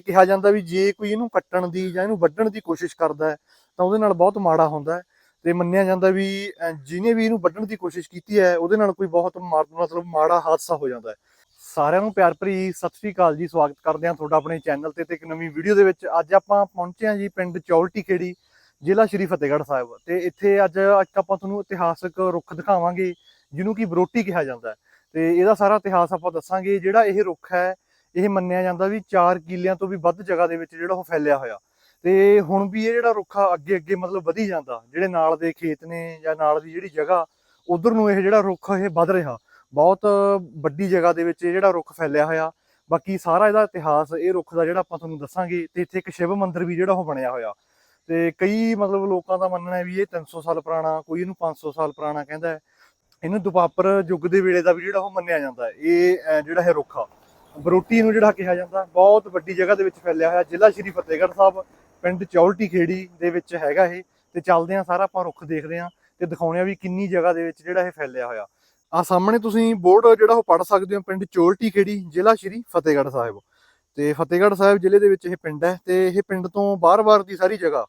ਕਿਹਾ ਜਾਂਦਾ ਵੀ ਜੇ ਕੋਈ ਇਹਨੂੰ ਕੱਟਣ ਦੀ ਜਾਂ ਇਹਨੂੰ ਵੱਢਣ ਦੀ ਕੋਸ਼ਿਸ਼ ਕਰਦਾ ਹੈ ਤਾਂ ਉਹਦੇ ਨਾਲ ਬਹੁਤ ਮਾੜਾ ਹੁੰਦਾ ਹੈ। ਤੇ ਮੰਨਿਆ ਜਾਂਦਾ ਵੀ ਅਹ, ਜਿਹਨੇ ਵੀ ਇਹਨੂੰ ਵੱਢਣ ਦੀ ਕੋਸ਼ਿਸ਼ ਕੀਤੀ ਹੈ ਉਹਦੇ ਨਾਲ ਕੋਈ ਬਹੁਤ ਮਾਰ- ਮਤਲਬ ਮਾੜਾ ਹਾਦਸਾ ਹੋ ਜਾਂਦਾ ਹੈ। ਸਾਰਿਆਂ ਨੂੰ ਪਿਆਰ ਭਰੀ ਸਤਿ ਸ੍ਰੀ ਅਕਾਲ ਜੀ ਸਵਾਗਤ ਕਰਦੇ ਹਾਂ ਤੁਹਾਡਾ ਆਪਣੇ ਚੈਨਲ ਤੇ ਤੇ ਇੱਕ ਨਵੀਂ ਵੀਡੀਓ ਦੇ ਵਿੱਚ। ਅੱਜ ਆਪਾਂ ਪਹੁੰਚੇ ਹਾਂ ਜੀ ਪਿੰਡ ਚੌਲਟੀ ਖੇੜੀ ਜ਼ਿਲ੍ਹਾ ਸ਼੍ਰੀ ਫਤਿਹਗੜ੍ਹ ਸਾਹਿਬ ਤੇ ਇੱਥੇ ਅੱਜ ਅੱਜ ਆਪਾਂ ਤੁਹਾਨੂੰ ਇਤਿਹਾਸਕ ਰੁੱਖ ਦਿਖਾਵਾਂਗੇ ਜਿਹਨੂੰ ਕਿ ਬਰੋਟੀ ਕਿਹਾ ਜਾਂਦਾ ਹੈ। ਤੇ ਇਹਦਾ ਸਾਰਾ ਇਤਿਹਾਸ ਆਪਾਂ ਦੱਸਾਂਗੇ ਜਿਹੜਾ ਇਹ ਰੁੱਖ ਹੈ ਇਹ ਮੰਨਿਆ ਜਾਂਦਾ ਵੀ 4 ਕਿੱਲਿਆਂ ਤੋਂ ਵੀ ਵੱਧ ਜਗ੍ਹਾ ਦੇ ਵਿੱਚ ਜਿਹੜਾ ਉਹ ਫੈਲਿਆ ਹੋਇਆ। ਤੇ ਹੁਣ ਵੀ ਇਹ ਜਿਹੜਾ ਰੁੱਖ ਅੱਗੇ ਅੱਗੇ ਮਤਲਬ ਵਧੀ ਜਾਂਦਾ। ਜਿਹੜੇ ਨਾਲ ਦੇ ਖੇਤ ਨੇ ਜਾਂ ਨਾਲ ਦੀ ਜਿਹੜੀ ਜਗ੍ਹਾ, ਉਧਰ ਨੂੰ ਇਹ ਜਿਹੜਾ ਰੁੱਖ ਇਹ ਵੱਧ ਰਿਹਾ। ਬਹੁਤ ਵੱਡੀ ਜਗ੍ਹਾ ਦੇ ਵਿੱਚ ਇਹ ਜਿਹੜਾ ਰੁੱਖ ਫੈਲਿਆ ਹੋਇਆ। ਬਾਕੀ ਸਾਰਾ ਇਹਦਾ ਇਤਿਹਾਸ, ਇਹ ਰੁੱਖ ਦਾ ਜਿਹੜਾ ਆਪਾਂ ਤੁਹਾਨੂੰ ਦੱਸਾਂਗੇ, ਤੇ ਇੱਥੇ ਇੱਕ ਸ਼ਿਵ ਮੰਦਿਰ ਵੀ ਜਿਹੜਾ ਉਹ ਬਣਿਆ ਹੋਇਆ। ਤੇ ਕਈ ਮਤਲਬ ਲੋਕਾਂ ਦਾ ਮੰਨਣਾ ਹੈ ਵੀ ਇਹ 300 ਸਾਲ ਪੁਰਾਣਾ, ਕੋਈ ਇਹਨੂੰ 500 ਸਾਲ ਪੁਰਾਣਾ ਕਹਿੰਦਾ ਹੈ। ਇਹਨੂੰ ਦੁਪਾਪਰ ਯੁੱਗ ਦੇ ਵੇਲੇ ਦਾ ਵੀ ਜਿਹੜਾ ਉਹ ਮੰਨਿਆ ਜਾਂਦਾ ਹੈ। ਇਹ ਜਿਹੜਾ ਹੈ ਰੁੱਖ ਆ। ਬਰੋਟੀ ਨੂੰ ਜਿਹੜਾ ਕਿਹਾ ਜਾਂਦਾ, ਬਹੁਤ ਵੱਡੀ ਜਗ੍ਹਾ ਦੇ ਵਿੱਚ ਫੈਲਿਆ ਹੋਇਆ, ਜ਼ਿਲ੍ਹਾ ਸ਼੍ਰੀ ਫਤਿਹਗੜ੍ਹ ਸਾਹਿਬ, ਪਿੰਡ ਚੌਲਟੀ ਖੇੜੀ ਦੇ ਵਿੱਚ ਹੈਗਾ ਇਹ, ਤੇ ਚੱਲਦੇ ਆ ਸਾਰਾ ਆਪਾਂ ਰੁੱਖ ਦੇਖਦੇ ਆ ਤੇ ਦਿਖਾਉਂਦੇ ਆ ਵੀ ਕਿੰਨੀ ਜਗ੍ਹਾ ਦੇ ਵਿੱਚ ਜਿਹੜਾ ਇਹ ਫੈਲਿਆ ਹੋਇਆ। ਆ ਸਾਹਮਣੇ ਤੁਸੀਂ ਬੋਰਡ ਜਿਹੜਾ ਉਹ ਪੜ ਸਕਦੇ ਹੋ, ਪਿੰਡ ਚੋਲਟੀ ਖੇੜੀ, ਜ਼ਿਲ੍ਹਾ ਸ਼੍ਰੀ ਫਤਿਹਗੜ੍ਹ ਸਾਹਿਬ। ਤੇ ਫਤਿਹਗੜ੍ਹ ਸਾਹਿਬ ਜ਼ਿਲ੍ਹੇ ਦੇ ਵਿੱਚ ਇਹ ਪਿੰਡ ਹੈ ਤੇ ਇਹ ਪਿੰਡ ਤੋਂ ਬਾਹਰ-ਬਾਹਰ ਦੀ ਸਾਰੀ ਜਗ੍ਹਾ।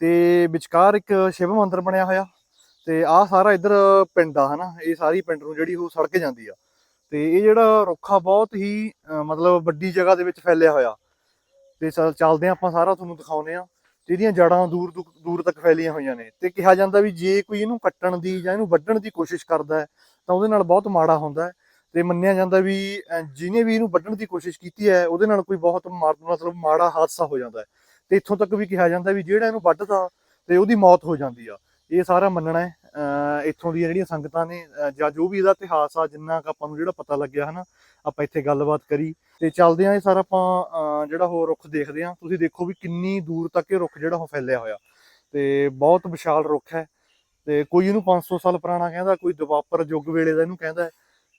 ਤੇ ਵਿਚਕਾਰ ਇੱਕ ਸ਼ਿਵ ਮੰਦਿਰ ਬਣਿਆ ਹੋਇਆ, ਤੇ ਆਹ ਸਾਰਾ ਇੱਧਰ ਪਿੰਡ ਆ, ਹਨਾ? ਇਹ ਸਾਰੀ ਪਿੰਡ ਨੂੰ ਜਿਹੜੀ ਉਹ ਸੜਕ ਜਾਂਦੀ ਆ। ਤੇ ਇਹ ਜਿਹੜਾ ਰੁੱਖਾ ਬਹੁਤ ਹੀ ਮਤਲਬ ਵੱਡੀ ਜਗ੍ਹਾ ਦੇ ਵਿੱਚ ਫੈਲਿਆ ਹੋਇਆ। ਤੇ ਚੱਲਦੇ ਆ ਆਪਾਂ ਸਾਰਾ ਤੁਹਾਨੂੰ ਦਿਖਾਉਨੇ ਆ ਤੇ ਇਹਦੀਆਂ ਜੜਾਂ ਦੂਰ ਦੂ- ਦੂਰ ਤੱਕ ਫੈਲੀਆਂ ਹੋਈਆਂ ਨੇ। ਤੇ ਕਿਹਾ ਜਾਂਦਾ ਵੀ ਜੇ ਕੋਈ ਇਹਨੂੰ ਕੱਟਣ ਦੀ ਜਾਂ ਇਹਨੂੰ ਵੱਢਣ ਦੀ ਕੋਸ਼ਿਸ਼ ਕਰਦਾ ਹੈ, ਤਾਂ ਉਹਦੇ ਨਾਲ ਬਹੁਤ ਮਾੜਾ ਹੁੰਦਾ ਹੈ। ਤੇ ਮੰਨਿਆ ਜਾਂਦਾ ਵੀ ਜਿਹਨੇ ਵੀ ਇਹਨੂੰ ਵੱਢਣ ਦੀ ਕੋਸ਼ਿਸ਼ ਕੀਤੀ ਹੈ, ਉਹਦੇ ਨਾਲ ਕੋਈ ਬਹੁਤ ਮਾਰ- ਮਤਲਬ ਮਾੜਾ ਹਾਦਸਾ ਹੋ ਜਾਂਦਾ ਹੈ। ਤੇ ਇੱਥੋਂ ਤੱਕ ਵੀ ਕਿਹਾ ਜਾਂਦਾ ਵੀ ਜਿਹੜਾ ਇਹਨੂੰ ਵੱਢਦਾ, ਤੇ ਉਹਦੀ ਮੌਤ ਹੋ ਜਾਂਦੀ ਆ। ਇਹ ਸਾਰਾ ਮੰਨਣਾ ਹੈ। ਇੱਥੋਂ ਦੀਆਂ ਜਿਹੜੀਆਂ ਸੰਗਤਾਂ ਨੇ ਜਾਂ ਜੋ ਵੀ ਇਹਦਾ ਇਤਿਹਾਸ ਆ, ਜਿੰਨਾ ਕੁ ਆਪਾਂ ਨੂੰ ਜਿਹੜਾ ਪਤਾ ਲੱਗਿਆ ਹਨਾ, ਆਪਾਂ ਇੱਥੇ ਗੱਲਬਾਤ ਕਰੀ। ਤੇ ਚੱਲਦੇ ਆਂ ਇਹ ਸਾਰਾ ਆਪਾਂ, ਅਹ ਜਿਹੜਾ ਉਹ ਰੁੱਖ ਦੇਖਦੇ ਆਂ। ਤੁਸੀਂ ਦੇਖੋ ਵੀ ਕਿੰਨੀ ਦੂਰ ਤੱਕ ਇਹ ਰੁੱਖ ਜਿਹੜਾ ਉਹ ਫੈਲਿਆ ਹੋਇਆ। ਤੇ ਬਹੁਤ ਵਿਸ਼ਾਲ ਰੁੱਖ ਹੈ। ਤੇ ਕੋਈ ਇਹਨੂੰ 500 ਸਾਲ ਪੁਰਾਣਾ ਕਹਿੰਦਾ, ਕੋਈ ਦੁਆਪਰ ਯੁੱਗ ਵੇਲੇ ਦਾ ਇਹਨੂੰ ਕਹਿੰਦਾ ਹੈ।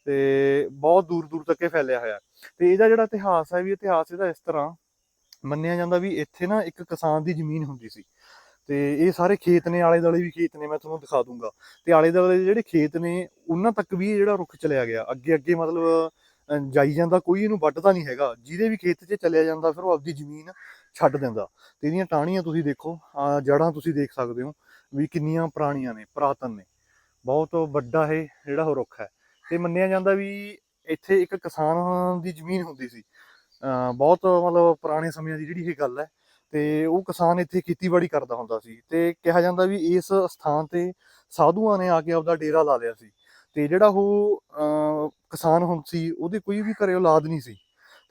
ਤੇ ਬਹੁਤ ਦੂਰ ਦੂਰ ਤੱਕ ਇਹ ਫੈਲਿਆ ਹੋਇਆ। ਤੇ ਇਹਦਾ ਜਿਹੜਾ ਇਤਿਹਾਸ ਹੈ ਵੀ ਇਤਿਹਾਸ ਇਹਦਾ ਇਸ ਤਰ੍ਹਾਂ ਮੰਨਿਆ ਜਾਂਦਾ ਵੀ ਇੱਥੇ ਨਾ ਇੱਕ ਕਿਸਾਨ ਦੀ ਜ਼ਮੀਨ ਹੁੰਦੀ ਸੀ। ਤੇ ਇਹ ਸਾਰੇ ਖੇਤ ਨੇ ਆਲੇ ਦੁਆਲੇ ਵੀ ਖੇਤ ਨੇ, ਮੈਂ ਤੁਹਾਨੂੰ ਦਿਖਾ ਦੂੰਗਾ। ਤੇ ਆਲੇ ਦੁਆਲੇ ਜਿਹੜੇ ਖੇਤ ਨੇ, ਉਹਨਾਂ ਤੱਕ ਵੀ ਇਹ ਜਿਹੜਾ ਰੁੱਖ ਚਲਿਆ ਗਿਆ। ਅੱਗੇ ਅੱਗੇ ਮਤਲਬ ਜਾਈ ਜਾਂਦਾ, ਕੋਈ ਇਹਨੂੰ ਵੱਢਦਾ ਨਹੀਂ ਹੈਗਾ। ਜਿਹਦੇ ਵੀ ਖੇਤ 'ਚ ਚਲਿਆ ਜਾਂਦਾ, ਫਿਰ ਉਹ ਆਪਦੀ ਜ਼ਮੀਨ ਛੱਡ ਦਿੰਦਾ। ਤੇ ਇਹਦੀਆਂ ਟਾਹਣੀਆਂ ਤੁਸੀਂ ਦੇਖੋ, ਆ ਜੜਾਂ ਤੁਸੀਂ ਦੇਖ ਸਕਦੇ ਹੋ ਵੀ ਕਿੰਨੀਆਂ ਪੁਰਾਣੀਆਂ ਨੇ, ਪੁਰਾਤਨ ਨੇ। ਬਹੁਤ ਵੱਡਾ ਇਹ ਜਿਹੜਾ ਉਹ ਰੁੱਖ ਹੈ। ਤੇ ਮੰਨਿਆ ਜਾਂਦਾ ਵੀ ਇੱਥੇ ਇੱਕ ਕਿਸਾਨ ਦੀ ਜ਼ਮੀਨ ਹੁੰਦੀ ਸੀ। ਅਹ, ਬਹੁਤ ਮਤਲਬ ਪੁਰਾਣੇ ਸਮਿਆਂ ਦੀ ਜਿਹੜੀ ਇਹ ਗੱਲ ਹੈ ਤੇ ਉਹ ਕਿਸਾਨ ਇੱਥੇ ਖੇਤੀਬਾੜੀ ਕਰਦਾ ਹੁੰਦਾ ਸੀ ਤੇ ਕਿਹਾ ਜਾਂਦਾ ਵੀ ਇਸ ਸਥਾਨ ਤੇ ਸਾਧੂਆਂ ਨੇ ਆ ਕੇ ਆਪਦਾ ਡੇਰਾ ਲਾ ਲਿਆ ਸੀ ਤੇ ਜਿਹੜਾ ਉਹ ਅਹ, ਕਿਸਾਨ ਹੁਣ ਸੀ ਉਹਦੇ ਕੋਈ ਵੀ ਘਰੇ ਔਲਾਦ ਨਹੀਂ ਸੀ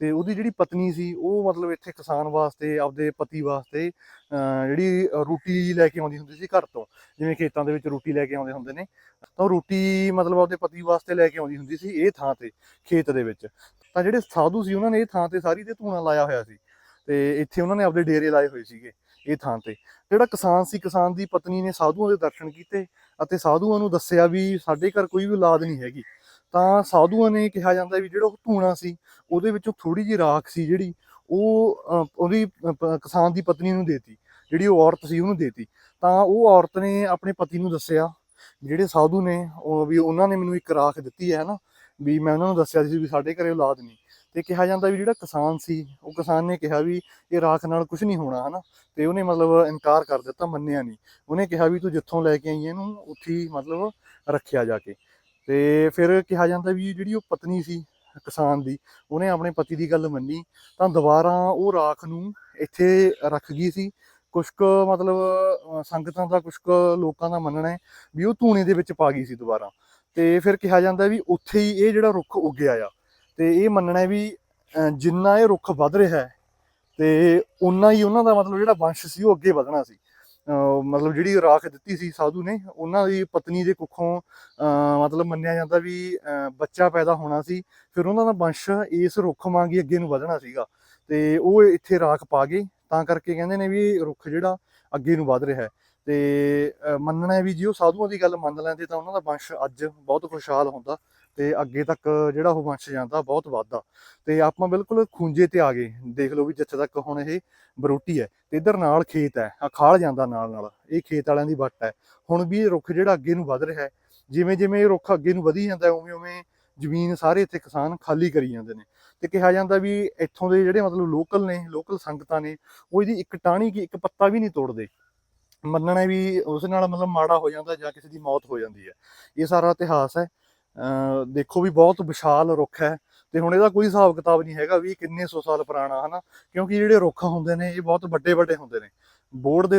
ਤੇ ਉਹਦੀ ਜਿਹੜੀ ਪਤਨੀ ਸੀ ਉਹ ਮਤਲਬ ਇੱਥੇ ਕਿਸਾਨ ਵਾਸਤੇ ਆਪਦੇ ਪਤੀ ਵਾਸਤੇ ਅਹ, ਜਿਹੜੀ ਰੋਟੀ ਲੈ ਕੇ ਆਉਂਦੀ ਹੁੰਦੀ ਸੀ ਘਰ ਤੋਂ ਜਿਵੇਂ ਖੇਤਾਂ ਦੇ ਵਿੱਚ ਰੋਟੀ ਲੈ ਕੇ ਆਉਂਦੇ ਹੁੰਦੇ ਨੇ ਤਾਂ ਉਹ ਰੋਟੀ ਮਤਲਬ ਆਪਦੇ ਪਤੀ ਵਾਸਤੇ ਲੈ ਕੇ ਆਉਂਦੀ ਹੁੰਦੀ ਸੀ ਇਹ ਥਾਂ ਤੇ ਖੇਤ ਦੇ ਵਿੱਚ। ਤਾਂ ਜਿਹੜੇ ਸਾਧੂ ਸੀ ਉਹਨਾਂ ਨੇ ਇਹ ਥਾਂ ਤੇ ਸਾਰੀ ਤੇ ਧੂਣਾ ਲਾਇਆ ਹੋਇਆ ਸੀ। ਤੇ ਇੱਥੇ ਉਹਨਾਂ ਨੇ ਆਪਦੇ ਡੇਰੇ ਲਾਏ ਹੋਏ ਸੀਗੇ ਇਹ ਥਾਂ ਤੇ। ਜਿਹੜਾ ਕਿਸਾਨ ਸੀ, ਕਿਸਾਨ ਦੀ ਪਤਨੀ ਨੇ ਸਾਧੂਆਂ ਦੇ ਦਰਸ਼ਨ ਕੀਤੇ ਅਤੇ ਸਾਧੂਆਂ ਨੂੰ ਦੱਸਿਆ ਵੀ ਸਾਡੇ ਘਰ ਕੋਈ ਵੀ ਔਲਾਦ ਨਹੀਂ ਹੈਗੀ। ਤਾਂ ਸਾਧੂਆਂ ਨੇ ਕਿਹਾ ਜਾਂਦਾ ਵੀ ਜਿਹੜਾ ਉਹ ਧੂਣਾ ਸੀ, ਉਹਦੇ ਵਿੱਚੋਂ ਥੋੜੀ ਜਿਹੀ ਰਾਖ ਸੀ ਜਿਹੜੀ ਉਹ ਉਹਦੀ ਕਿਸਾਨ ਦੀ ਪਤਨੀ ਨੂੰ ਦੇਤੀ, ਜਿਹੜੀ ਉਹ ਔਰਤ ਸੀ ਉਹਨੂੰ ਦੇਤੀ। ਤਾਂ ਉਹ ਔਰਤ ਨੇ ਆਪਣੇ ਪਤੀ ਨੂੰ ਦੱਸਿਆ, ਜਿਹੜੇ ਸਾਧੂ ਨੇ, ਉਹ ਵੀ ਉਹਨਾਂ ਨੇ ਮੈਨੂੰ ਇੱਕ ਰਾਖ ਦਿੱਤੀ ਹੈ ਨਾ, ਵੀ ਮੈਂ ਉਹਨਾਂ ਨੂੰ ਦੱਸਿਆ ਸੀ ਵੀ ਸਾਡੇ ਘਰੇ ਔਲਾਦ ਨਹੀਂ। ਤੇ ਕਿਹਾ ਜਾਂਦਾ ਵੀ ਜਿਹੜਾ ਕਿਸਾਨ ਸੀ, ਉਹ ਕਿਸਾਨ ਨੇ ਕਿਹਾ ਵੀ ਇਹ ਰਾਖ ਨਾਲ ਕੁਝ ਨਹੀਂ ਹੋਣਾ, ਹਨਾ? ਤੇ ਉਹਨੇ ਮਤਲਬ ਇਨਕਾਰ ਕਰ ਦਿੱਤਾ, ਮੰਨਿਆ ਨਹੀਂ। ਉਹਨੇ ਕਿਹਾ ਵੀ ਤੂੰ ਜਿੱਥੋਂ ਲੈ ਕੇ ਆਈ ਇਹਨੂੰ, ਉੱਥੇ ਹੀ ਮਤਲਬ ਰੱਖਿਆ ਜਾ ਕੇ। ਤੇ ਫਿਰ ਕਿਹਾ ਜਾਂਦਾ ਵੀ ਜਿਹੜੀ ਉਹ ਪਤਨੀ ਸੀ, ਕਿਸਾਨ ਦੀ, ਉਹਨੇ ਆਪਣੇ ਪਤੀ ਦੀ ਗੱਲ ਮੰਨੀ, ਤਾਂ ਦੁਬਾਰਾ ਉਹ ਰਾਖ ਨੂੰ ਇੱਥੇ ਰੱਖ ਗਈ ਸੀ। ਕੁਛ ਕੁ ਮਤਲਬ ਸੰਗਤਾਂ ਦਾ, ਕੁਛ ਕੁ ਲੋਕਾਂ ਦਾ ਮੰਨਣਾ ਹੈ ਵੀ ਉਹ ਧੂਣੇ ਦੇ ਵਿੱਚ ਪਾ ਗਈ ਸੀ ਦੁਬਾਰਾ। ਤੇ ਫਿਰ ਕਿਹਾ ਜਾਂਦਾ ਵੀ ਉੱਥੇ ਹੀ ਇਹ ਜਿਹੜਾ ਰੁੱਖ ਉੱਗਿਆ ਆ ਤੇ ਇਹ ਮੰਨਣਾ ਵੀ ਅਹ, ਜਿੰਨਾ ਇਹ ਰੁੱਖ ਵੱਧ ਰਿਹਾ ਹੈ ਤੇ ਉਨਾ ਹੀ ਉਹਨਾਂ ਦਾ ਮਤਲਬ ਜਿਹੜਾ ਵੰਸ਼ ਸੀ ਉਹ ਅੱਗੇ ਵਧਣਾ ਸੀ। ਮਤਲਬ ਜਿਹੜੀ ਰਾਖ ਦਿੱਤੀ ਸੀ ਸਾਧੂ ਨੇ ਉਹਨਾਂ ਦੀ ਪਤਨੀ ਦੇ ਕੁੱਖੋਂ ਅਹ ਮਤਲਬ ਮੰਨਿਆ ਜਾਂਦਾ ਵੀ ਬੱਚਾ ਪੈਦਾ ਹੋਣਾ ਸੀ ਫਿਰ ਉਹਨਾਂ ਦਾ ਵੰਸ਼ ਇਸ ਰੁੱਖ ਵਾਂਗ ਹੀ ਅੱਗੇ ਨੂੰ ਵਧਣਾ ਸੀਗਾ। ਤੇ ਉਹ ਇੱਥੇ ਰਾਖ ਪਾ ਗਏ ਤਾਂ ਕਰਕੇ ਕਹਿੰਦੇ ਨੇ ਵੀ ਰੁੱਖ ਜਿਹੜਾ ਅੱਗੇ ਨੂੰ ਵਧ ਰਿਹਾ ਹੈ। ਤੇ ਮੰਨਣਾ ਹੈ ਵੀ ਜੇ ਉਹ ਸਾਧੂਆਂ ਦੀ ਗੱਲ ਮੰਨ ਲੈਂਦੇ ਤਾਂ ਉਹਨਾਂ ਦਾ ਵੰਸ਼ ਅੱਜ ਬਹੁਤ ਖੁਸ਼ਹਾਲ ਹੁੰਦਾ। ਤੇ ਅੱਗੇ ਤੱਕ ਜਿਹੜਾ ਉਹ ਵੰਸ਼ ਜਾਂਦਾ ਬਹੁਤ ਵੱਧਦਾ। ਤੇ ਆਪਾਂ ਬਿਲਕੁਲ ਖੂੰਜੇ ਤੇ ਆ ਗਏ। ਦੇਖ ਲਓ ਵੀ ਜਿੱਥੇ ਤੱਕ ਹੁਣ ਇਹ ਬਰੋਟੀ ਹੈ ਤੇ ਇਧਰ ਨਾਲ ਖੇਤ ਹੈ ਆ ਖਾਲ ਜਾਂਦਾ ਨਾਲ ਨਾਲ, ਇਹ ਖੇਤ ਵਾਲਿਆਂ ਦੀ ਵੱਟ ਹੈ। ਹੁਣ ਵੀ ਇਹ ਰੁੱਖ ਜਿਹੜਾ ਅੱਗੇ ਨੂੰ ਵਧ ਰਿਹਾ ਹੈ, ਜਿਵੇਂ ਜਿਵੇਂ ਇਹ ਰੁੱਖ ਅੱਗੇ ਨੂੰ ਵਧੀ ਜਾਂਦਾ ਉਵੇਂ ਉਵੇਂ ਜ਼ਮੀਨ ਸਾਰੇ ਇੱਥੇ ਕਿਸਾਨ ਖਾਲੀ ਕਰੀ ਜਾਂਦੇ ਨੇ। ਤੇ ਕਿਹਾ ਜਾਂਦਾ ਵੀ ਇੱਥੋਂ ਦੇ ਜਿਹੜੇ ਮਤਲਬ ਲੋਕਲ ਨੇ ਲੋਕਲ ਸੰਗਤਾਂ ਨੇ, ਉਹ ਇਹਦੀ ਇੱਕ ਟਾਹਣੀ ਕੀ, ਇੱਕ ਪੱਤਾ ਵੀ ਨਹੀਂ ਤੋੜਦੇ। ਮੰਨਣਾ ਵੀ ਉਸ ਨਾਲ ਮਤਲਬ ਮਾੜਾ ਹੋ ਜਾਂਦਾ ਜਾਂ ਕਿਸੇ ਦੀ ਮੌਤ ਹੋ ਜਾਂਦੀ ਹੈ। ਇਹ ਸਾਰਾ ਇਤਿਹਾਸ ਹੈ। ਦੇਖੋ ਵੀ ਬਹੁਤ ਵਿਸ਼ਾਲ ਰੁੱਖ ਹੈ ਤੇ ਹੁਣ ਇਹਦਾ ਕੋਈ ਹਿਸਾਬ ਕਿਤਾਬ ਨਹੀਂ ਹੈਗਾ ਵੀ ਕਿੰਨੇ ਸੌ ਸਾਲ ਪੁਰਾਣਾ ਹਨਾ? ਕਿਉਂਕਿ ਜਿਹੜੇ ਰੁੱਖ ਹੁੰਦੇ ਨੇ ਇਹ ਬਹੁਤ ਵੱਡੇ ਵੱਡੇ ਹੁੰਦੇ ਨੇ। ਬੋਰਡ ਦੇ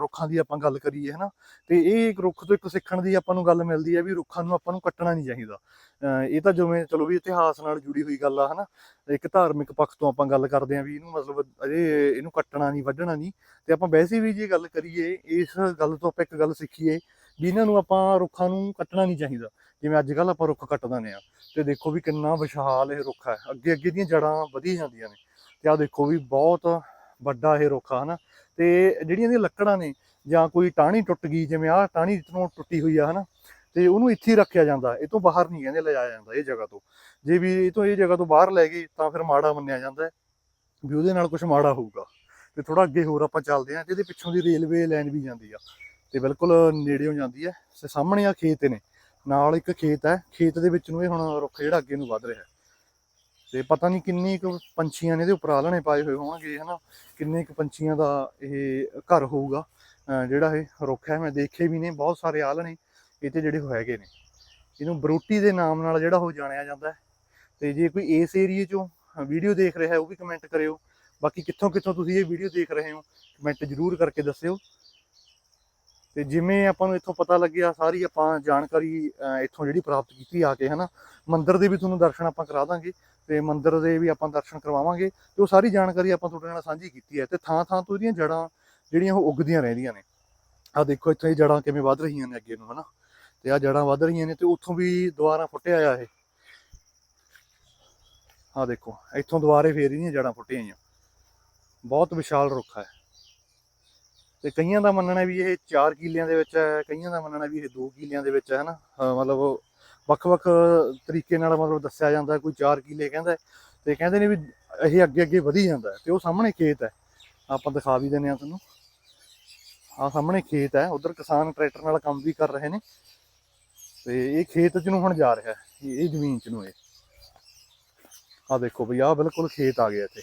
ਰੁੱਖਾਂ ਦੀ ਆਪਾਂ ਗੱਲ ਕਰੀਏ ਹਨਾ? ਤੇ ਇਹ ਇੱਕ ਰੁੱਖ ਤੋਂ ਇੱਕ ਸਿੱਖਣ ਦੀ ਆਪਾਂ ਨੂੰ ਗੱਲ ਮਿਲਦੀ ਹੈ ਵੀ ਰੁੱਖਾਂ ਨੂੰ ਆਪਾਂ ਨੂੰ ਕੱਟਣਾ ਨਹੀਂ ਚਾਹੀਦਾ। ਅਹ, ਇਹ ਤਾਂ ਜਿਵੇਂ ਚਲੋ ਵੀ ਇਤਿਹਾਸ ਨਾਲ ਜੁੜੀ ਹੋਈ ਗੱਲ ਆ ਹਨਾ? ਇੱਕ ਧਾਰਮਿਕ ਪੱਖ ਤੋਂ ਆਪਾਂ ਗੱਲ ਕਰਦੇ ਆਂ ਵੀ ਇਹਨੂੰ ਮਤਲਬ ਅਜੇ ਇਹਨੂੰ ਕੱਟਣਾ ਨਹੀਂ ਵੱਢਣਾ ਨਹੀਂ। ਤੇ ਆਪਾਂ ਵੈਸੇ ਵੀ ਜੇ ਗੱਲ ਕਰੀਏ ਇਸ ਗੱਲ ਤੋਂ ਆਪਾਂ ਇੱਕ ਗੱਲ ਸਿੱਖੀਏ ਵੀ ਇਹਨਾਂ ਨੂੰ ਆਪਾਂ ਰੁੱਖਾਂ ਨੂੰ ਕੱਟਣਾ ਨਹੀਂ ਚਾਹੀਦਾ। ਜਿਵੇਂ ਅੱਜ ਕੱਲ ਆਪਾਂ ਰੁੱਖ ਕੱਟ ਦਿੰਦੇ ਆ ਤੇ ਦੇਖੋ ਵੀ ਕਿੰਨਾ ਵਿਸ਼ਾਲ ਇਹ ਰੁੱਖ ਹੈ। ਅੱਗੇ ਅੱਗੇ ਦੀਆਂ ਜੜਾਂ ਵਧੀ ਜਾਂਦੀਆਂ ਨੇ ਤੇ ਆ ਦੇਖੋ ਵੀ ਬਹੁਤ ਵੱਡਾ ਇਹ ਰੁੱਖ ਆ ਹਨਾ। ਤੇ ਜਿਹੜੀਆਂ ਇਹਦੀਆਂ ਲੱਕੜਾਂ ਨੇ ਜਾਂ ਕੋਈ ਟਾਹਣੀ ਟੁੱਟ ਗਈ, ਜਿਵੇਂ ਆਹ ਟਾਹਣੀ ਤੋਂ ਟੁੱਟੀ ਹੋਈ ਆ ਹਨਾ, ਤੇ ਉਹਨੂੰ ਇੱਥੇ ਹੀ ਰੱਖਿਆ ਜਾਂਦਾ। ਇਹ ਤੋਂ ਬਾਹਰ ਨਹੀਂ ਕਹਿੰਦੇ ਲਿਜਾਇਆ ਜਾਂਦਾ ਇਹ ਜਗ੍ਹਾ ਤੋਂ। ਜੇ ਵੀ ਇਹ ਤੋਂ ਇਹ ਜਗ੍ਹਾ ਤੋਂ ਬਾਹਰ ਲੈ ਗਏ ਤਾਂ ਫਿਰ ਮਾੜਾ ਮੰਨਿਆ ਜਾਂਦਾ ਵੀ ਉਹਦੇ ਨਾਲ ਕੁਝ ਮਾੜਾ ਹੋਊਗਾ। ਤੇ ਥੋੜਾ ਅੱਗੇ ਹੋਰ ਆਪਾਂ ਚੱਲਦੇ ਹਾਂ ਜਿਹਦੇ ਪਿੱਛੋਂ ਦੀ ਰੇਲਵੇ ਲਾਈਨ ਵੀ ਜਾਂਦੀ ਆ ਤੇ ਬਿਲਕੁਲ ਨੇੜਿਓਂ ਜਾਂਦੀ ਹੈ ਤੇ ਸਾਹਮਣੇ ਆ ਖੇਤ ਨੇ। ਨਾਲ ਇੱਕ ਖੇਤ ਹੈ, ਖੇਤ ਦੇ ਵਿੱਚ ਨੂੰ ਇਹ ਹੁਣ ਰੁੱਖ ਜਿਹੜਾ ਅੱਗੇ ਨੂੰ ਵੱਧ ਰਿਹਾ ਹੈ। ਤੇ ਪਤਾ ਨਹੀਂ ਕਿੰਨੀ ਕੁ ਪੰਛੀਆਂ ਨੇ ਇਹਦੇ ਉੱਪਰ ਆਲਣੇ ਪਾਏ ਹੋਏ ਹੋਣਗੇ ਹਨਾ ਕਿੰਨੇ ਕੁ ਪੰਛੀਆਂ ਦਾ ਇਹ ਘਰ ਹੋਊਗਾ ਜਿਹੜਾ ਇਹ ਰੁੱਖ ਹੈ, ਮੈਂ ਦੇਖੇ ਵੀ ਨੇ, ਬਹੁਤ ਸਾਰੇ ਆਲਣੇ ਇਹ ਤੇ ਜਿਹੜੇ ਉਹ ਹੈਗੇ ਨੇ। ਇਹਨੂੰ ਬਰੂਟੀ ਦੇ ਨਾਮ ਨਾਲ ਜਿਹੜਾ ਉਹ ਜਾਣਿਆ ਜਾਂਦਾ ਹੈ। ਤੇ ਜੇ ਕੋਈ ਇਸ ਏਰੀਏ ਚੋਂ ਵੀਡੀਓ ਦੇਖ ਰਿਹਾ ਹੈ, ਉਹ ਵੀ ਕਮੈਂਟ ਕਰਿਓ। ਬਾਕੀ ਕਿੱਥੋਂ ਕਿੱਥੋਂ ਤੁਸੀਂ ਇਹ ਵੀਡੀਓ ਦੇਖ ਰਹੇ ਹੋ, ਕਮੈਂਟ ਜ਼ਰੂਰ ਕਰਕੇ ਦੱਸਿਓ। ਤੇ ਜਿਵੇਂ ਆਪਾਂ ਨੂੰ ਇੱਥੋਂ ਪਤਾ ਲੱਗਿਆ, ਸਾਰੀ ਆਪਾਂ ਜਾਣਕਾਰੀ ਇੱਥੋਂ ਜਿਹੜੀ ਪ੍ਰਾਪਤ ਕੀਤੀ ਆ ਕੇ, ਹਨਾ, ਮੰਦਿਰ ਦੇ ਵੀ ਤੁਹਾਨੂੰ ਦਰਸ਼ਨ ਆਪਾਂ ਕਰਾ ਦਾਂਗੇ ਤੇ ਮੰਦਿਰ ਦੇ ਵੀ ਆਪਾਂ ਦਰਸ਼ਨ ਕਰਵਾਵਾਂਗੇ ਤੇ ਉਹ ਸਾਰੀ ਜਾਣਕਾਰੀ ਆਪਾਂ ਤੁਹਾਡੇ ਨਾਲ ਸਾਂਝੀ ਕੀਤੀ ਹੈ ਤੇ ਥਾਂ ਥਾਂ ਤੋਂ ਇਹਦੀਆਂ ਜੜਾਂ ਜਿਹੜੀਆਂ ਉਹ ਉੱਗਦੀਆਂ ਰਹਿੰਦੀਆਂ ਨੇ। ਆ ਦੇਖੋ, ਇੱਥੇ ਇਹ ਜੜਾਂ ਕਿਵੇਂ ਵੱਧ ਰਹੀਆਂ ਨੇ ਅੱਗੇ ਨੂੰ, ਹਨਾ, ਤੇ ਆ ਜੜਾਂ ਵੱਧ ਰਹੀਆਂ ਨੇ ਤੇ ਉੱਥੋਂ ਵੀ ਦੁਬਾਰਾ ਫੁੱਟਿਆ ਆ ਇਹ। ਆ ਦੇਖੋ, ਇੱਥੋਂ ਦੁਬਾਰੇ ਫੇਰ ਇਹਦੀਆਂ ਜੜਾਂ ਫੁੱਟੀਆਂ ਆਈਆਂ ਬਹੁਤ ਵਿਸ਼ਾਲ ਰੁੱਖ ਹੈ। ਤੇ ਕਈਆਂ ਦਾ ਮੰਨਣਾ ਵੀ ਇਹ 4 ਕਿੱਲਿਆਂ ਦੇ ਵਿੱਚ ਹੈ, ਕਈਆਂ ਦਾ ਮੰਨਣਾ ਵੀ ਇਹ 2 ਕਿੱਲਿਆਂ ਦੇ ਵਿੱਚ ਹੈ ਨਾ। ਮਤਲਬ ਵੱਖ-ਵੱਖ ਤਰੀਕੇ ਨਾਲ ਮਤਲਬ ਦੱਸਿਆ ਜਾਂਦਾ, ਕੋਈ 4 ਕਿੱਲੇ ਕਹਿੰਦਾ ਤੇ ਕਹਿੰਦੇ ਨੇ ਵੀ ਇਹ ਅੱਗੇ ਅੱਗੇ ਵਧੀ ਜਾਂਦਾ ਤੇ ਉਹ ਸਾਹਮਣੇ ਖੇਤ ਹੈ। ਆਪਾਂ ਦਿਖਾ ਵੀ ਦਿੰਦੇ ਆ ਤੁਹਾਨੂੰ। ਆ ਸਾਹਮਣੇ ਖੇਤ ਹੈ, ਉਧਰ ਕਿਸਾਨ ਟਰੈਕਟਰ ਨਾਲ ਕੰਮ ਵੀ ਕਰ ਰਹੇ ਨੇ। ਤੇ ਇਹ ਖੇਤ ਚ ਨੂੰ ਹੁਣ ਜਾ ਰਿਹਾ ਇਹ ਜ਼ਮੀਨ ਚ ਨੂੰ ਇਹ। ਆ ਦੇਖੋ ਬਈ ਆ ਬਿਲਕੁਲ ਖੇਤ ਆ ਗਿਆ ਇੱਥੇ।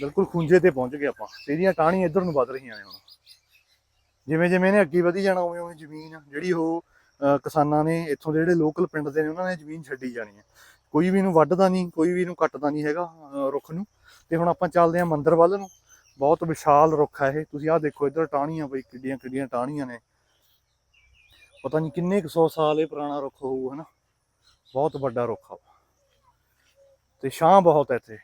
ਬਿਲਕੁਲ ਖੁੰਝੇ ਤੇ ਪਹੁੰਚ ਗਏ ਆਪਾਂ। ਤੇ ਇਹਦੀਆਂ ਟਾਹਣੀਆਂ ਇੱਧਰ ਨੂੰ ਵੱਧ ਰਹੀਆਂ ਨੇ ਹੁਣ। ਜਿਵੇਂ ਜਿਵੇਂ ਇਹਨੇ ਅੱਗੇ ਵਧੀ ਜਾਣਾ ਉਵੇਂ ਉਵੇਂ ਜ਼ਮੀਨ ਜਿਹੜੀ ਉਹ ਕਿਸਾਨਾਂ ਨੇ ਇੱਥੋਂ ਦੇ ਜਿਹੜੇ ਲੋਕਲ ਪਿੰਡ ਦੇ ਨੇ, ਉਹਨਾਂ ਨੇ ਜ਼ਮੀਨ ਛੱਡੀ ਜਾਣੀ ਹੈ। ਕੋਈ ਵੀ ਇਹਨੂੰ ਵੱਢਦਾ ਨਹੀਂ, ਕੋਈ ਵੀ ਇਹਨੂੰ ਕੱਟਦਾ ਨਹੀਂ ਹੈਗਾ ਰੁੱਖ ਨੂੰ। ਤੇ ਹੁਣ ਆਪਾਂ ਚੱਲਦੇ ਹਾਂ ਮੰਦਰ ਵੱਲ ਨੂੰ। ਬਹੁਤ ਵਿਸ਼ਾਲ ਰੁੱਖ ਹੈ ਇਹ। ਤੁਸੀਂ ਆਹ ਦੇਖੋ ਇੱਧਰ ਟਾਹਣੀਆਂ ਬਈ ਕਿੱਡੀਆਂ ਕਿੱਡੀਆਂ ਟਾਹਣੀਆਂ ਨੇ। ਪਤਾ ਨਹੀਂ ਕਿੰਨੇ ਕੁ ਸੌ ਸਾਲ ਇਹ ਪੁਰਾਣਾ ਰੁੱਖ ਹੋਊ, ਹਨਾ? ਬਹੁਤ ਵੱਡਾ ਰੁੱਖ ਆ। ਤੇ ਛਾਂ ਬਹੁਤ ਹੈ ਇੱਥੇ।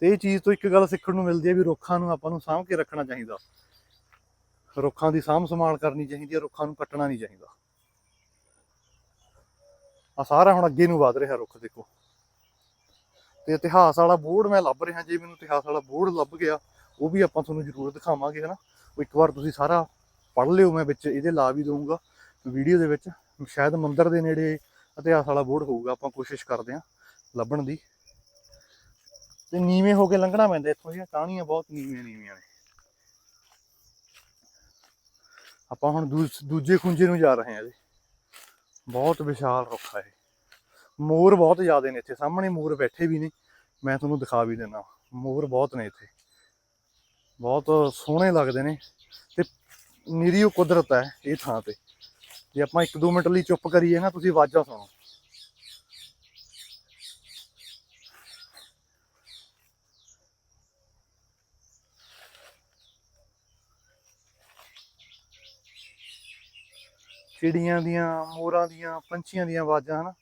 ਤੇ ਇਹ ਚੀਜ਼ ਤੋਂ ਇੱਕ ਗੱਲ ਸਿੱਖਣ ਨੂੰ ਮਿਲਦੀ ਹੈ ਵੀ ਰੁੱਖਾਂ ਨੂੰ ਆਪਾਂ ਨੂੰ ਸਾਂਭ ਕੇ ਰੱਖਣਾ ਚਾਹੀਦਾ। ਰੁੱਖਾਂ ਦੀ ਸਾਂਭ ਸੰਭਾਲ ਕਰਨੀ ਚਾਹੀਦੀ ਹੈ, ਰੁੱਖਾਂ ਨੂੰ ਕੱਟਣਾ ਨਹੀਂ ਚਾਹੀਦਾ। ਆ ਸਾਰਾ ਹੁਣ ਅੱਗੇ ਨੂੰ ਵਧ ਰਿਹਾ ਰੁੱਖ ਦੇਖੋ। ਤੇ ਇਤਿਹਾਸ ਵਾਲਾ ਬੋਰਡ ਮੈਂ ਲੱਭ ਰਿਹਾ, ਜੇ ਮੈਨੂੰ ਇਤਿਹਾਸ ਵਾਲਾ ਬੋਰਡ ਲੱਭ ਗਿਆ, ਉਹ ਵੀ ਆਪਾਂ ਤੁਹਾਨੂੰ ਜ਼ਰੂਰ ਦਿਖਾਵਾਂਗੇ, ਹਨਾ। ਉਹ ਇੱਕ ਵਾਰ ਤੁਸੀਂ ਸਾਰਾ ਪੜ੍ਹ ਲਿਓ, ਮੈਂ ਵਿੱਚ ਇਹਦੇ ਲਾ ਵੀ ਦਊਂਗਾ। ਵੀਡੀਓ ਦੇ ਵਿੱਚ ਸ਼ਾਇਦ ਮੰਦਿਰ ਦੇ ਨੇੜੇ ਇਤਿਹਾਸ ਵਾਲਾ ਬੋਰਡ ਹੋਊਗਾ, ਆਪਾਂ ਕੋਸ਼ਿਸ਼ ਕਰਦੇ ਹਾਂ ਲੱਭਣ ਦੀ। ਤੇ ਨੀਵੇਂ ਹੋ ਕੇ ਲੰਘਣਾ ਪੈਂਦਾ ਇੱਥੋਂ ਦੀਆਂ, ਟਾਹਣੀਆਂ ਬਹੁਤ ਨੀਵੀਆਂ ਨੀਵੀਆਂ ਨੇ। ਆਪਾਂ ਹੁਣ ਦੂਸ- ਦੂਜੇ ਖੁੰਝੇ ਨੂੰ ਜਾ ਰਹੇ ਹਾਂ ਜੀ। ਬਹੁਤ ਵਿਸ਼ਾਲ ਰੁੱਖ ਹੈ ਇਹ। ਮੋਰ ਬਹੁਤ ਜ਼ਿਆਦੇ ਨੇ ਇੱਥੇ, ਸਾਹਮਣੇ ਮੋਰ ਬੈਠੇ ਵੀ ਨੇ। ਮੈਂ ਤੁਹਾਨੂੰ ਦਿਖਾ ਵੀ ਦਿੰਦਾ ਮੋਰ ਬਹੁਤ ਨੇ ਇੱਥੇ। ਬਹੁਤ ਸੋਹਣੇ ਲੱਗਦੇ ਨੇ ਤੇ ਨਿਰੀਓ ਕੁਦਰਤ ਹੈ ਇਹ ਥਾਂ ਤੇ। ਜੇ ਆਪਾਂ 1-2 ਮਿੰਟ ਲਈ ਚੁੱਪ ਕਰੀਏ ਨਾ, ਤੁਸੀਂ ਆਵਾਜ਼ਾਂ ਸੁਣੋ। ਚਿੜੀਆਂ ਦੀਆਂ, ਮੋਰਾਂ ਦੀਆਂ, ਪੰਛੀਆਂ ਦੀਆਂ ਆਵਾਜ਼ਾਂ, ਹਨਾ?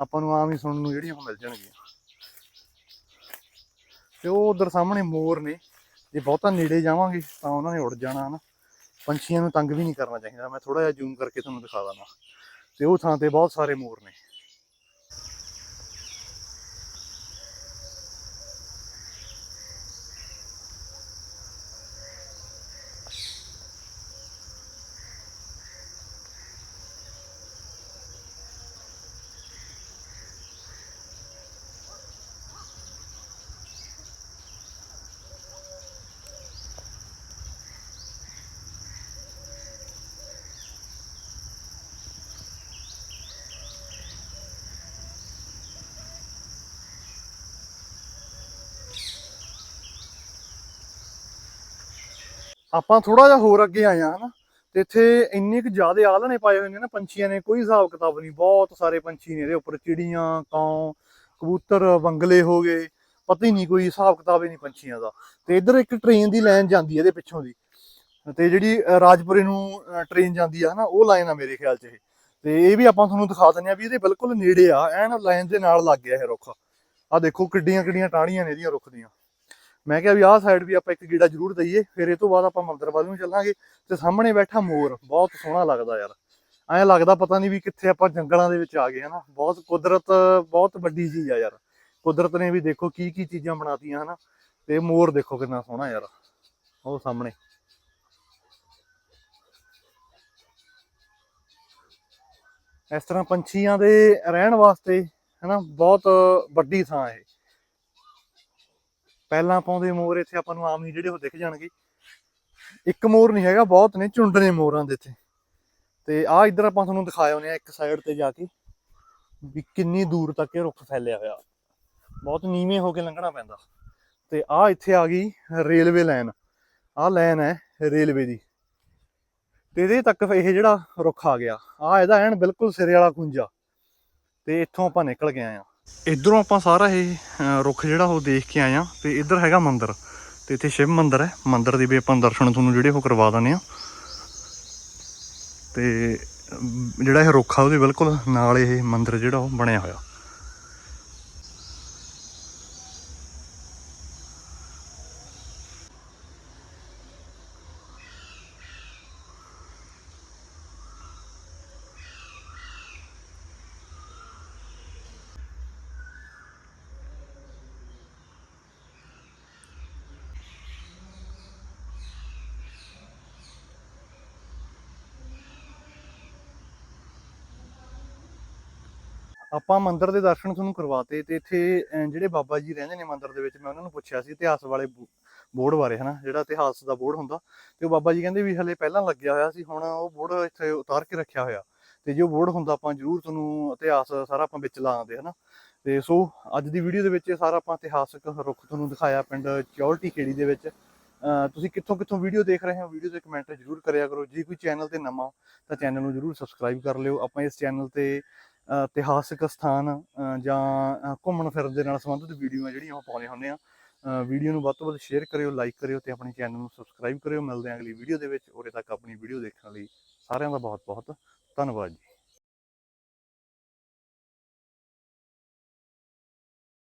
ਆਪਾਂ ਨੂੰ ਆਮ ਹੀ ਸੁਣਨ ਨੂੰ ਜਿਹੜੀਆਂ ਉਹ ਮਿਲ ਜਾਣਗੀਆਂ। ਤੇ ਉਹ ਉਧਰ ਸਾਹਮਣੇ ਮੋਰ ਨੇ। ਜੇ ਬਹੁਤਾ ਨੇੜੇ ਜਾਵਾਂਗੇ ਤਾਂ ਉਹਨਾਂ ਨੇ ਉੱਡ ਜਾਣਾ, ਹਨਾ? ਪੰਛੀਆਂ ਨੂੰ ਤੰਗ ਵੀ ਨਹੀਂ ਕਰਨਾ ਚਾਹੀਦਾ। ਮੈਂ ਥੋੜਾ ਜਿਹਾ ਜ਼ੂਮ ਕਰਕੇ ਤੁਹਾਨੂੰ ਦਿਖਾ ਦਾਂਗਾ ਤੇ ਉਹ ਥਾਂ ਤੇ ਬਹੁਤ ਸਾਰੇ ਮੋਰ ਨੇ। ਆਪਾਂ ਥੋੜਾ ਜਿਹਾ ਹੋਰ ਅੱਗੇ ਆਏ ਆ ਹਨਾ? ਤੇ ਇੱਥੇ ਇੰਨੇ ਕੁ ਜ਼ਿਆਦੇ ਆਲਣੇ ਪਾਏ ਹੋਏ ਨੇ ਨਾ ਪੰਛੀਆਂ ਨੇ, ਕੋਈ ਹਿਸਾਬ ਕਿਤਾਬ ਨਹੀਂ, ਬਹੁਤ ਸਾਰੇ ਪੰਛੀ ਨੇ ਇਹਦੇ ਉੱਪਰ, ਚਿੜੀਆਂ, ਕਾਂ, ਕਬੂਤਰ, ਬੰਗਲੇ ਹੋ ਗਏ, ਪਤਾ ਹੀ ਨਹੀਂ, ਕੋਈ ਹਿਸਾਬ ਕਿਤਾਬ ਹੀ ਨਹੀਂ ਪੰਛੀਆਂ ਦਾ। ਤੇ ਇੱਧਰ ਇੱਕ ਟ੍ਰੇਨ ਦੀ ਲਾਈਨ ਜਾਂਦੀ ਹੈ ਇਹਦੇ ਪਿੱਛੋਂ ਦੀ। ਤੇ ਜਿਹੜੀ ਰਾਜਪੁਰੇ ਨੂੰ ਟ੍ਰੇਨ ਜਾਂਦੀ ਆ, ਹਨਾ, ਉਹ ਲਾਈਨ ਆ ਮੇਰੇ ਖਿਆਲ 'ਚ ਇਹ। ਤੇ ਇਹ ਵੀ ਆਪਾਂ ਤੁਹਾਨੂੰ ਦਿਖਾ ਦਿੰਦੇ ਆ ਵੀ ਇਹਦੇ ਬਿਲਕੁਲ ਨੇੜੇ ਆ, ਐਨ ਲਾਈਨ ਦੇ ਨਾਲ ਲੱਗ ਗਿਆ ਇਹ ਰੁੱਖ। ਆ ਦੇਖੋ ਕਿੱਡੀਆਂ ਕਿੱਡੀਆਂ ਟਾਹਣੀਆਂ ਨੇ ਇਹਦੀਆਂ ਰੁੱਖ ਦੀਆਂ। ਮੈਂ ਕਿਹਾ ਵੀ ਆਹ ਸਾਈਡ ਵੀ ਆਪਾਂ ਇੱਕ ਗੀੜਾ ਜ਼ਰੂਰ ਦਈਏ, ਫਿਰ ਇਹ ਤੋਂ ਬਾਅਦ ਆਪਾਂ ਮੰਦਰ ਨੂੰ ਚੱਲਾਂਗੇ ਤੇ ਸਾਹਮਣੇ ਬੈਠਾ ਮੋਰ, ਬਹੁਤ ਸੋਹਣਾ ਲੱਗਦਾ ਯਾਰ। ਐਂ ਲੱਗਦਾ ਪਤਾ ਨਹੀਂ ਵੀ ਕਿੱਥੇ ਆਪਾਂ ਜੰਗਲਾਂ ਦੇ ਵਿੱਚ ਆ ਗਏ, ਹਨਾ। ਬਹੁਤ ਕੁਦਰਤ, ਬਹੁਤ ਵੱਡੀ ਚੀਜ਼ ਆ ਯਾਰ। ਕੁਦਰਤ ਨੇ ਵੀ ਦੇਖੋ ਕੀ ਕੀ ਚੀਜ਼ਾਂ ਬਣਾਤੀਆਂ, ਹਨਾ। ਤੇ ਮੋਰ ਦੇਖੋ ਕਿੰਨਾ ਸੋਹਣਾ ਯਾਰ, ਉਹ ਸਾਹਮਣੇ। ਇਸ ਤਰ੍ਹਾਂ ਪੰਛੀਆਂ ਦੇ ਰਹਿਣ ਵਾਸਤੇ, ਹਨਾ, ਬਹੁਤ ਵੱਡੀ ਥਾਂ ਇਹ। ਪਹਿਲਾਂ ਪਾਉਂਦੇ ਮੋਰ ਇੱਥੇ ਆਪਾਂ ਨੂੰ ਆਮ ਨਹੀਂ ਜਿਹੜੇ ਉਹ ਦਿਖ ਜਾਣਗੇ। ਇੱਕ ਮੋਰ ਨਹੀਂ ਹੈਗਾ, ਬਹੁਤ ਨੇ ਝੁੰਡ ਨੇ ਮੋਰਾਂ ਦੇ ਇੱਥੇ। ਤੇ ਆ ਇੱਧਰ ਆਪਾਂ ਤੁਹਾਨੂੰ ਦਿਖਾਏ ਆਉਂਦੇ ਆ ਇੱਕ ਸਾਈਡ ਤੇ ਜਾ ਕੇ ਵੀ ਕਿੰਨੀ ਦੂਰ ਤੱਕ ਇਹ ਰੁੱਖ ਫੈਲਿਆ ਹੋਇਆ। ਬਹੁਤ ਨੀਵੇਂ ਹੋ ਕੇ ਲੰਘਣਾ ਪੈਂਦਾ। ਤੇ ਆ ਇੱਥੇ ਆ ਗਈ ਰੇਲਵੇ ਲਾਈਨ। ਆ ਲਾਈਨ ਹੈ ਰੇਲਵੇ ਦੀ। ਤੇ ਇਹਦੇ ਤੱਕ ਇਹ ਜਿਹੜਾ ਰੁੱਖ ਆ ਗਿਆ। ਆ ਇਹਦਾ ਐਨ ਬਿਲਕੁਲ ਸਿਰੇ ਵਾਲਾ ਖੁੰਝਾ। ਤੇ ਇੱਥੋਂ ਆਪਾਂ ਨਿਕਲ ਕੇ ਆਏ ਆ ਇਧਰੋਂ ਆਪਾਂ ਸਾਰਾ ਇਹ ਰੁੱਖ ਜਿਹੜਾ ਉਹ ਦੇਖ ਕੇ ਆਏ ਆ ਤੇ ਇੱਧਰ ਹੈਗਾ ਮੰਦਿਰ ਤੇ ਇੱਥੇ ਸ਼ਿਵ ਮੰਦਿਰ ਹੈ। ਮੰਦਿਰ ਦੇ ਵੀ ਆਪਾਂ ਦਰਸ਼ਨ ਤੁਹਾਨੂੰ ਜਿਹੜੇ ਉਹ ਕਰਵਾ ਦਿੰਦੇ ਆ ਤੇ ਜਿਹੜਾ ਇਹ ਰੁੱਖ ਆ ਉਹਦੇ ਬਿਲਕੁਲ ਨਾਲ ਇਹ ਮੰਦਿਰ ਜਿਹੜਾ ਉਹ ਬਣਿਆ ਹੋਇਆ। ਆਪਾਂ ਮੰਦਿਰ ਦੇ ਦਰਸ਼ਨ ਤੁਹਾਨੂੰ ਕਰਵਾਤੇ ਤੇ ਇੱਥੇ ਜਿਹੜੇ ਬਾਬਾ ਜੀ ਰਹਿੰਦੇ ਨੇ ਮੰਦਿਰ ਦੇ ਵਿੱਚ, ਮੈਂ ਉਹਨਾਂ ਨੂੰ ਪੁੱਛਿਆ ਸੀ ਇਤਿਹਾਸ ਵਾਲੇ ਬੋਰਡ ਬਾਰੇ, ਹਨਾ, ਜਿਹੜਾ ਇਤਿਹਾਸ ਦਾ ਬੋਰਡ ਹੁੰਦਾ, ਤੇ ਉਹ ਬਾਬਾ ਜੀ ਕਹਿੰਦੇ ਵੀ ਹਲੇ ਪਹਿਲਾਂ ਲੱਗਿਆ ਹੋਇਆ ਸੀ, ਹੁਣ ਉਹ ਬੋਰਡ ਇੱਥੇ ਉਤਾਰ ਕੇ ਰੱਖਿਆ ਹੋਇਆ, ਤੇ ਜੋ ਬੋਰਡ ਹੁੰਦਾ ਆਪਾਂ ਜ਼ਰੂਰ ਤੁਹਾਨੂੰ ਇਤਿਹਾਸ ਸਾਰਾ ਆਪਾਂ ਵਿੱਚ ਲਾਉਂਦੇ ਹਨਾ, ਤੇ ਸੋ ਅੱਜ ਦੀ ਵੀਡੀਓ ਦੇ ਵਿੱਚ ਸਾਰਾ ਆਪਾਂ ਇਤਿਹਾਸਕ ਰੁੱਖ ਤੁਹਾਨੂੰ ਦਿਖਾਇਆ ਪਿੰਡ ਚੌਲਟੀ ਖੇੜੀ ਦੇ ਵਿੱਚ, ਅਹ, ਤੁਸੀਂ ਕਿੱਥੋਂ ਕਿੱਥੋਂ ਵੀਡੀਓ ਦੇਖ ਰਹੇ ਹੋ, ਵੀਡੀਓ ਦੇ ਕਮੈਂਟ ਜ਼ਰੂਰ ਕਰਿਆ ਕਰੋ, ਜੇ ਕੋਈ ਚੈਨਲ ਤੇ ਨਵਾਂ, ਤਾਂ ਚੈਨਲ ਨੂੰ ਜ਼ਰੂਰ ਸਬਸਕ੍ਰਾਈਬ ਕਰ ਲਿਓ, ਆਪਾਂ ਇਸ ਚੈਨਲ ਤੇ ਇਤਿਹਾਸਕ ਸਥਾਨ ਜਾਂ ਘੁੰਮਣ ਫਿਰਨ ਦੇ ਨਾਲ ਸੰਬੰਧਿਤ ਵੀਡੀਓਆਂ ਜਿਹੜੀਆਂ ਉਹ ਪਾਉਂਦੇ ਹੁੰਦੇ ਆ ਵੀਡੀਓ ਨੂੰ ਵੱਧ ਤੋਂ ਵੱਧ ਸ਼ੇਅਰ ਕਰਿਓ ਲਾਈਕ ਕਰਿਓ ਤੇ ਆਪਣੇ ਚੈਨਲ ਨੂੰ ਸਬਸਕ੍ਰਾਈਬ ਕਰਿਓ। ਮਿਲਦੇ ਹਾਂ ਅਗਲੀ ਵੀਡੀਓ ਦੇ ਵਿੱਚ। ਉਰੇ ਤੱਕ ਆਪਣੀ ਵੀਡੀਓ ਦੇਖਣ ਲਈ ਸਾਰਿਆਂ ਦਾ ਬਹੁਤ ਬਹੁਤ ਧੰਨਵਾਦ ਜੀ।